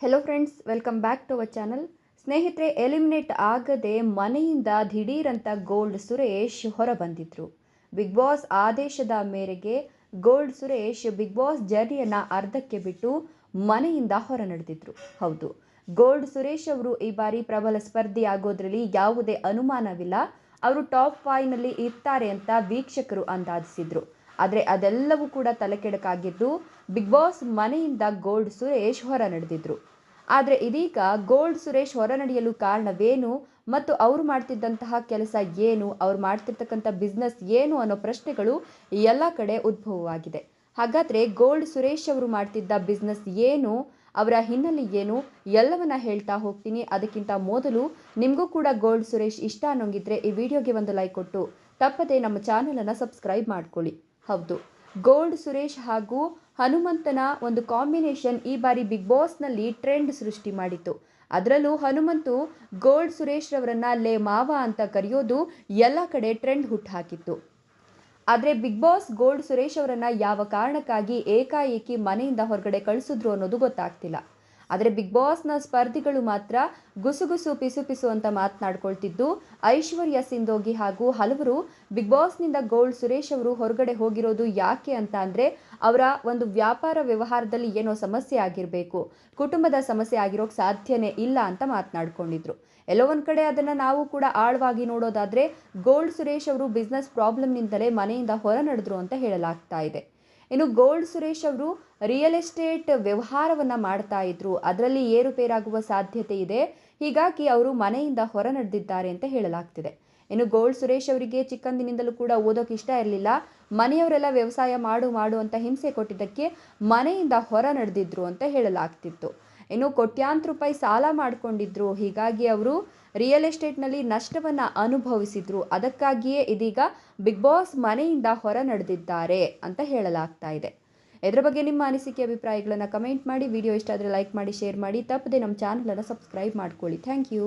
Hello friends welcome back to our channel ಸ್ನೇಹಿತರೆ eliminate ಆಗದೆ ಮನೆಯಿಂದ ದಿಢೀರಂತ ಗೋಲ್ಡ್ ಸುರೇಶ್ ಹೊರ ಬಂದಿದ್ರು ಬಿಗ್ ಬಾಸ್ ಆದೇಶದ ಮೇರೆಗೆ ಗೋಲ್ಡ್ ಸುರೇಶ್ ಬಿಗ್ ಬಾಸ್ ಜರ್ನಿಯನ್ನು ಅರ್ಧಕ್ಕೆ ಬಿಟ್ಟು ಮನೆಯಿಂದ ಹೊರ ನಡೆದಿದ್ರು ಹೌದು ಗೋಲ್ಡ್ ಸುರೇಶ್ ಅವರು ಈ ಬಾರಿ ಪ್ರಬಲ ಸ್ಪರ್ಧಿ ಆಗೋದ್ರಲ್ಲಿ ಯಾವುದೇ ಅನುಮಾನವಿಲ್ಲ. ಅವರು ಟಾಪ್ ಫೈವ್ನಲ್ಲಿ ಇರ್ತಾರೆ ಅಂತ ವೀಕ್ಷಕರು ಅಂದಾಜಿಸಿದ್ರು. ಆದರೆ ಅದೆಲ್ಲವೂ ಕೂಡ ತಲೆಕೆಡಕಾಗಿದ್ದು ಬಿಗ್ ಬಾಸ್ ಮನೆಯಿಂದ ಗೋಲ್ಡ್ ಸುರೇಶ್ ಹೊರ ನಡೆದಿದ್ರು. ಆದರೆ ಇದೀಗ ಗೋಲ್ಡ್ ಸುರೇಶ್ ಹೊರ ನಡೆಯಲು ಕಾರಣವೇನು ಮತ್ತು ಅವರು ಮಾಡ್ತಿದ್ದಂತಹ ಕೆಲಸ ಏನು, ಅವ್ರು ಮಾಡ್ತಿರ್ತಕ್ಕಂಥ ಬಿಸ್ನೆಸ್ ಏನು ಅನ್ನೋ ಪ್ರಶ್ನೆಗಳು ಎಲ್ಲ ಕಡೆ ಉದ್ಭವವಾಗಿದೆ. ಹಾಗಾದರೆ ಗೋಲ್ಡ್ ಸುರೇಶ್ ಅವರು ಮಾಡ್ತಿದ್ದ ಬಿಸ್ನೆಸ್ ಏನು, ಅವರ ಹಿನ್ನೆಲೆ ಏನು, ಎಲ್ಲವನ್ನ ಹೇಳ್ತಾ ಹೋಗ್ತೀನಿ. ಅದಕ್ಕಿಂತ ಮೊದಲು ನಿಮಗೂ ಕೂಡ ಗೋಲ್ಡ್ ಸುರೇಶ್ ಇಷ್ಟ ಅನ್ನೋಂಗಿದ್ರೆ ಈ ವಿಡಿಯೋಗೆ ಒಂದು ಲೈಕ್ ಕೊಟ್ಟು, ತಪ್ಪದೆ ನಮ್ಮ ಚಾನಲನ್ನು ಸಬ್ಸ್ಕ್ರೈಬ್ ಮಾಡ್ಕೊಳ್ಳಿ. ಹೌದು. ಗೋಲ್ಡ್, ಸುರೇಶ್ ಹಾಗೂ ಹನುಮಂತನ ಒಂದು ಕಾಂಬಿನೇಷನ್ ಈ ಬಾರಿ ಬಿಗ್ ಬಾಸ್ನಲ್ಲಿ ಟ್ರೆಂಡ್ ಸೃಷ್ಟಿ ಮಾಡಿತು ಅದರಲ್ಲೂ ಹನುಮಂತು ಗೋಲ್ಡ್, ಸುರೇಶ್ ರವರನ್ನ ಲೇ ಮಾವ ಅಂತ ಕರೆಯೋದು ಎಲ್ಲ ಕಡೆ ಟ್ರೆಂಡ್ ಹುಟ್ಟುಹಾಕಿತ್ತು ಆದರೆ ಬಿಗ್ ಬಾಸ್ ಗೋಲ್ಡ್, ಸುರೇಶ್ ಅವರನ್ನ ಯಾವ ಕಾರಣಕ್ಕಾಗಿ ಏಕಾಏಕಿ ಮನೆಯಿಂದ ಹೊರಗಡೆ ಕಳಿಸಿದ್ರು ಅನ್ನೋದು ಗೊತ್ತಾಗ್ತಿಲ್ಲ. ಆದರೆ ಬಿಗ್ ಬಾಸ್ನ ಸ್ಪರ್ಧಿಗಳು ಮಾತ್ರ ಗುಸುಗುಸು ಪಿಸು ಪಿಸು ಅಂತ ಮಾತನಾಡ್ಕೊಳ್ತಿದ್ದು. ಐಶ್ವರ್ಯ ಸಿಂಧೋಗಿ ಹಾಗೂ ಹಲವರು ಬಿಗ್ ಬಾಸ್ನಿಂದ ಗೋಲ್ಡ್ ಸುರೇಶ್ ಅವರು ಹೊರಗಡೆ ಹೋಗಿರೋದು ಯಾಕೆ ಅಂತ ಅಂದರೆ ಅವರ ಒಂದು ವ್ಯಾಪಾರ ವ್ಯವಹಾರದಲ್ಲಿ ಏನೋ ಸಮಸ್ಯೆ ಆಗಿರಬೇಕು. ಕುಟುಂಬದ ಸಮಸ್ಯೆ ಆಗಿರೋಕೆ ಸಾಧ್ಯನೇ ಇಲ್ಲ ಅಂತ ಮಾತನಾಡ್ಕೊಂಡಿದ್ರು. ಎಲ್ಲೋ ಒಂದು ಕಡೆ ಅದನ್ನು ನಾವು ಕೂಡ ಆಳವಾಗಿ ನೋಡೋದಾದರೆ ಗೋಲ್ಡ್ ಸುರೇಶ್ ಅವರು ಬಿಸ್ನೆಸ್ ಪ್ರಾಬ್ಲಮ್ನಿಂದಲೇ ಮನೆಯಿಂದ ಹೊರ ನಡೆದ್ರು ಅಂತ ಹೇಳಲಾಗ್ತಾ ಇದೆ. ಇನ್ನು ಗೋಲ್ಡ್ ಸುರೇಶ್ ಅವರು ರಿಯಲ್ ಎಸ್ಟೇಟ್ ವ್ಯವಹಾರವನ್ನು ಮಾಡ್ತಾ ಇದ್ರು. ಅದರಲ್ಲಿ ಏರುಪೇರಾಗುವ ಸಾಧ್ಯತೆ ಇದೆ. ಹೀಗಾಗಿ ಅವರು ಮನೆಯಿಂದ ಹೊರ ನಡೆದಿದ್ದಾರೆ ಅಂತ ಹೇಳಲಾಗ್ತಿದೆ. ಇನ್ನು ಗೋಲ್ಡ್ ಸುರೇಶ್ ಅವರಿಗೆ ಚಿಕ್ಕಂದಿನಿಂದಲೂ ಕೂಡ ಓದೋಕೆ ಇಷ್ಟ ಇರಲಿಲ್ಲ. ಮನೆಯವರೆಲ್ಲ ವ್ಯವಸಾಯ ಮಾಡು ಮಾಡು ಅಂತ ಹಿಂಸೆ ಕೊಟ್ಟಿದ್ದಕ್ಕೆ ಮನೆಯಿಂದ ಹೊರ ನಡೆದಿದ್ರು ಅಂತ ಹೇಳಲಾಗ್ತಿತ್ತು. ಇನ್ನು ಕೋಟ್ಯಾಂತರ ರೂಪಾಯಿ ಸಾಲ ಮಾಡಿಕೊಂಡಿದ್ರು. ಹೀಗಾಗಿ ಅವರು ರಿಯಲ್ ಎಸ್ಟೇಟ್ನಲ್ಲಿ ನಷ್ಟವನ್ನು ಅನುಭವಿಸಿದ್ರು. ಅದಕ್ಕಾಗಿಯೇ ಇದೀಗ ಬಿಗ್ ಬಾಸ್ ಮನೆಯಿಂದ ಹೊರ ನಡೆದಿದ್ದಾರೆ ಅಂತ ಹೇಳಲಾಗ್ತಾ ಇದೆ. ಇದರ ಬಗ್ಗೆ ನಿಮ್ಮ ಅನಿಸಿಕೆ, ಅಭಿಪ್ರಾಯಗಳನ್ನು ಕಮೆಂಟ್ ಮಾಡಿ. ವಿಡಿಯೋ ಇಷ್ಟ ಆದರೆ ಲೈಕ್ ಮಾಡಿ ಶೇರ್ ಮಾಡಿ. ತಪ್ಪದೆ ನಮ್ಮ ಚಾನಲನ್ನು ಸಬ್ಸ್ಕ್ರೈಬ್ ಮಾಡ್ಕೊಳ್ಳಿ. Thank you